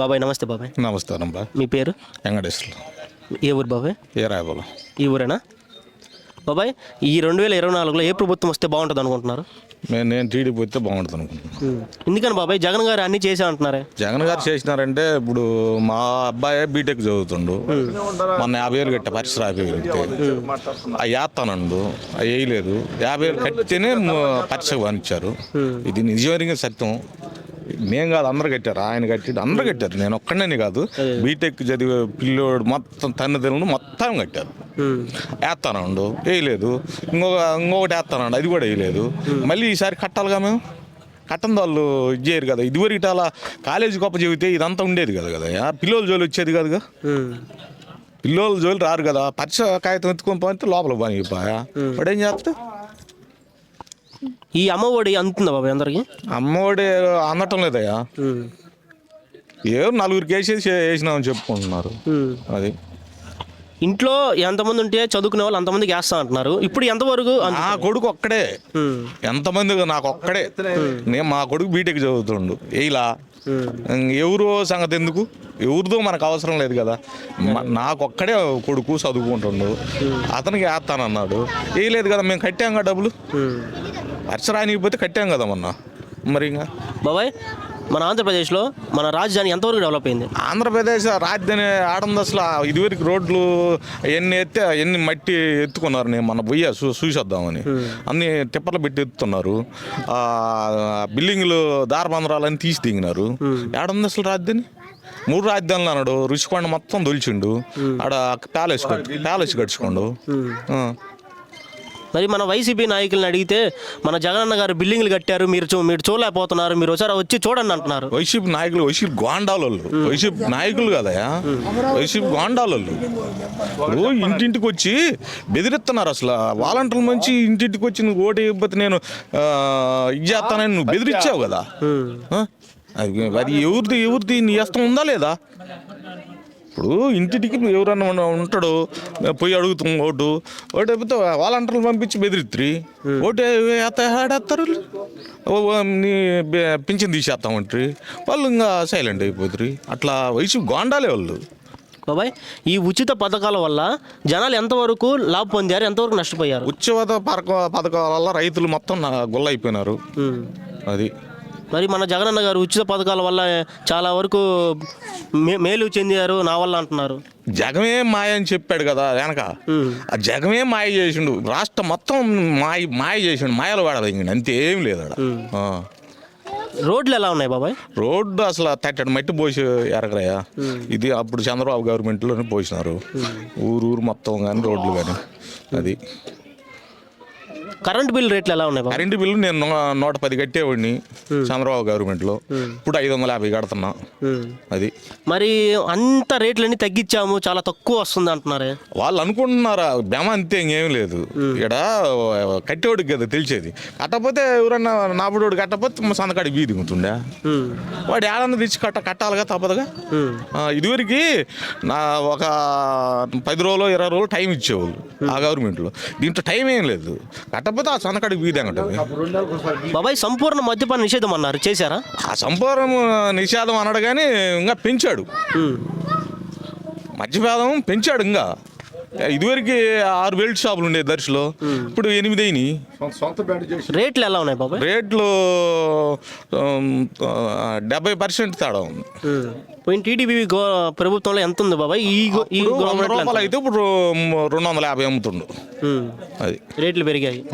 బాబాయ్ నమస్తే బాబాయ్. నమస్కారం బా మీ పేరు? వెంకటేశ్వర. ఏ ఊరు బాబాయ్? ఏ రాయబోలం ఈ ఊరేనా? బాబాయ్ ఈ రెండు వేల ఇరవై నాలుగులో ఏ ప్రభుత్వం వస్తే బాగుంటుంది అనుకుంటున్నారు? నేను నేను టీడీపీ వస్తే బాగుంటుంది అనుకుంటున్నాను. ఎందుకని బాబాయ్? జగన్ గారు అన్ని చేసా అంటున్నారే. జగన్ గారు చేసినారంటే ఇప్పుడు మా అబ్బాయి బీటెక్ చదువుతుండు. మొన్న యాభై వేలు కట్టా పరిశ్రమ యాభై వేలు ఆ వేస్తానండు అవి వేయలేదు. యాభై వేలు కట్టితేనే పరీక్షకు పనిచ్చారు ఇది నిజమైన సత్యం. నేను కాదు అందరు కట్టారు. ఆయన కట్టాడు అందరు కట్టారు. నేను ఒక్కడనే కాదు. బీటెక్ చదివే పిల్లోడు మొత్తం తల్లిదండ్రులు మొత్తం కట్టారు. వేస్తానండు వేయలేదు ఇంకొక ఇంకొకటి వేస్తానండు అది కూడా వేయలేదు మళ్ళీ ఈసారి కట్టాలిగా మేము? కట్టం వాళ్ళు ఇది చేయరు కదా. ఇదివరకు అలా కాలేజీ గొప్ప చెబితే ఇదంతా ఉండేది కదా కదా. పిల్లోల జోలి వచ్చేది కాదుగా? పిల్లోల జోలి రారు కదా. పరీక్ష కాగితం ఎత్తుకొని పోతే లోపల పని పోయా వాడు ఏం చేస్తా ఈ అమ్మ ఒడి అందుతుందా బాబాయ్ అందరికి? అమ్మఒడి అందటం లేదయ్యా. ఏదో నలుగురికి వేసేసి వేసినామని చెప్పుకుంటున్నారు. అది. ఇంట్లో ఎంతమంది ఉంటే చదువుకునే వాళ్ళు అంతమందికి వేస్తా అంటున్నారు ఇప్పుడు ఎంతవరకు నా కొడుకు ఒక్కడే. ఎంతమంది నాకు ఒక్కడే. నేను మా కొడుకు బీటెక్ చదువుతుండు. ఇలా ఎవరు సంగతి ఎందుకు? ఎవరిదో మనకు అవసరం లేదు కదా. మ- నాకు ఒక్కడే కొడుకు చదువుకుంటుండు. అతనికి వేస్తానన్నాడు. వేయలేదు కదా మేము కట్టాం కదా డబ్బులు. పరీక్ష రానికపోతే కట్టాం కదా మొన్న. మరి ఇంకా? బాబాయ్ మన ఆంధ్రప్రదేశ్లో మన రాజధాని ఎంతవరకు డెవలప్ అయింది? ఆంధ్రప్రదేశ్ రాజధాని ఆడంది అసలు ఇదివరకు రోడ్లు ఎన్ని ఎత్తే ఎన్ని మట్టి ఎత్తుకున్నారు నేను మన పోయా చూ చూసేద్దామని. అన్ని టిప్పర్లు పెట్టి ఎత్తుతున్నారు. ఆ, బిల్డింగ్లు దారబంధరాలని తీసి దిగినారు. ఆడంది అసలు రాజధాని? మూడు రాజధానులు అన్నాడు. రుషికొండ మొత్తం దొలిచిండు. ఆడ ప్యాలెస్ ప్యాలెస్ కట్టుకోండు. మరి మన వైసీపీ నాయకులను అడిగితే మన జగనన్న గారు బిల్డింగ్లు కట్టారు మీరు చూ మీరు చూడలేకపోతున్నారు మీరు ఒకసారి వచ్చి చూడండి అంటున్నారు. వైసీపీ నాయకులు వైసీపీ గోండాలోళ్ళు. వైసీపీ నాయకులు కదయా వైసీపీ ఇప్పుడు ఇంటింటికి వచ్చి బెదిరిస్తున్నారు అసలు. వాలంటీర్ల మంచి ఇంటింటికి వచ్చి నువ్వు ఓటు ఇవ్వకపోతే నేను ఇది చేస్తానని నువ్వు బెదిరించావు కదా? అది ఎవరిది ఎవరిది నీ ఇష్టం ఉందా లేదా? ఇప్పుడు ఇంటింటికి నువ్వు ఎవరన్నా ఉంటాడు పోయి అడుగుతాం ఓటు. ఓటు అయిపోతే వాలంటీర్లు పంపించి బెదిరిత్రి. ఓటు ఆడేస్తారు నీ పింఛన్ తీసేస్తామంటారు వాళ్ళు ఇంకా సైలెంట్ అయిపోతారు. అట్లా వయసు గోండాలే వాళ్ళు. బాబాయ్ ఈ ఉచిత పథకాల వల్ల జనాలు ఎంతవరకు లాభ పొందారు ఎంతవరకు నష్టపోయారు? ఉత్సవ పథక పథకాల వల్ల రైతులు మొత్తం గొల్లైపోయినారు ఉమ్. అది. మరి మన జగనన్న గారు ఉచిత పథకాల వల్ల చాలా వరకు మేలు చెందారు నా వల్ల అంటున్నారు. జగమే మాయ అని చెప్పాడు కదా వెనక. ఆ జగమే మాయ చేసిండు. రాష్ట్రం మొత్తం మాయ మాయ చేసిండు. మాయలు వాడదు అంతే ఏం లేదు. రోడ్లు ఎలా ఉన్నాయి బాబాయ్? రోడ్డు అసలు తట్టడి మట్టి పోసి ఎరగరయ్యా ఇది అప్పుడు చంద్రబాబు గవర్నమెంట్లోనే పోసినారు. ఊరు ఊరు మొత్తం కానీ రోడ్లు కానీ అది. కరెంట్ బిల్ రేట్లు ఎలా ఉన్నాయి బాబాయ్ కరెంటు బిల్లు నేను నూ- నూట పది కట్టేవాడిని చంద్రబాబు గవర్నమెంట్లో. ఇప్పుడు ఐదు వందల యాభై కడుతున్నా. ఉమ్. అది. మరి అంత రేట్లన్నీ తగ్గించాము చాలా తక్కువ వస్తుంది అంటున్నారే. వాళ్ళు అనుకుంటున్నారా బెమ అంతే ఇంకేం లేదు. ఇక్కడ కట్టేవాడికి కదా తెలిసేది. కట్టకపోతే ఎవరన్నా నాపుడోడు కట్టకపోతే మా సందకాడికి బీ దిగుతుండే ఉమ్. వాడు ఏడన్నా తెచ్చి కట్ట కట్టాలిగా తప్పదుగా? ఉమ్. ఆ, ఇదివరకు నా ఒక పది రోజులు ఇరవై రోజులు టైం ఇచ్చేవాళ్ళు ఆ గవర్నమెంట్లో. దీంట్లో టైం ఏం లేదు. కట్టకపోతే ఆ సందకాడికి బీ దిగటది బాబాయ్ సంపూర్ణ మద్యపాన నిషేధం అన్నారు. చేశారా? ఆ సంపూర్ణ నిషేధం అన్నాడు కానీ ఇంకా పెంచాడు. ఉమ్. మద్యపానం పెంచాడు ఇంకా. ఇదివరకు ఆరు బెల్ట్ షాపులు ఉండే దర్శిలో. ఇప్పుడు ఎనిమిది అయినాయి. రేట్లు ఎలా ఉన్నాయి బాబాయ్? రేట్లు డెబ్బై పర్సెంట్ తేడా ఉంది. పోయిన టీడీపీ గో ప్రభుత్వంలో ఎంత ఉంది బాబాయ్? ఈ ఈ గవర్నమెంట్ రూపాయలు అయితే ఇప్పుడు రెండు వందల యాభై అమ్ముతుండు. అది. రేట్లు పెరిగాయి.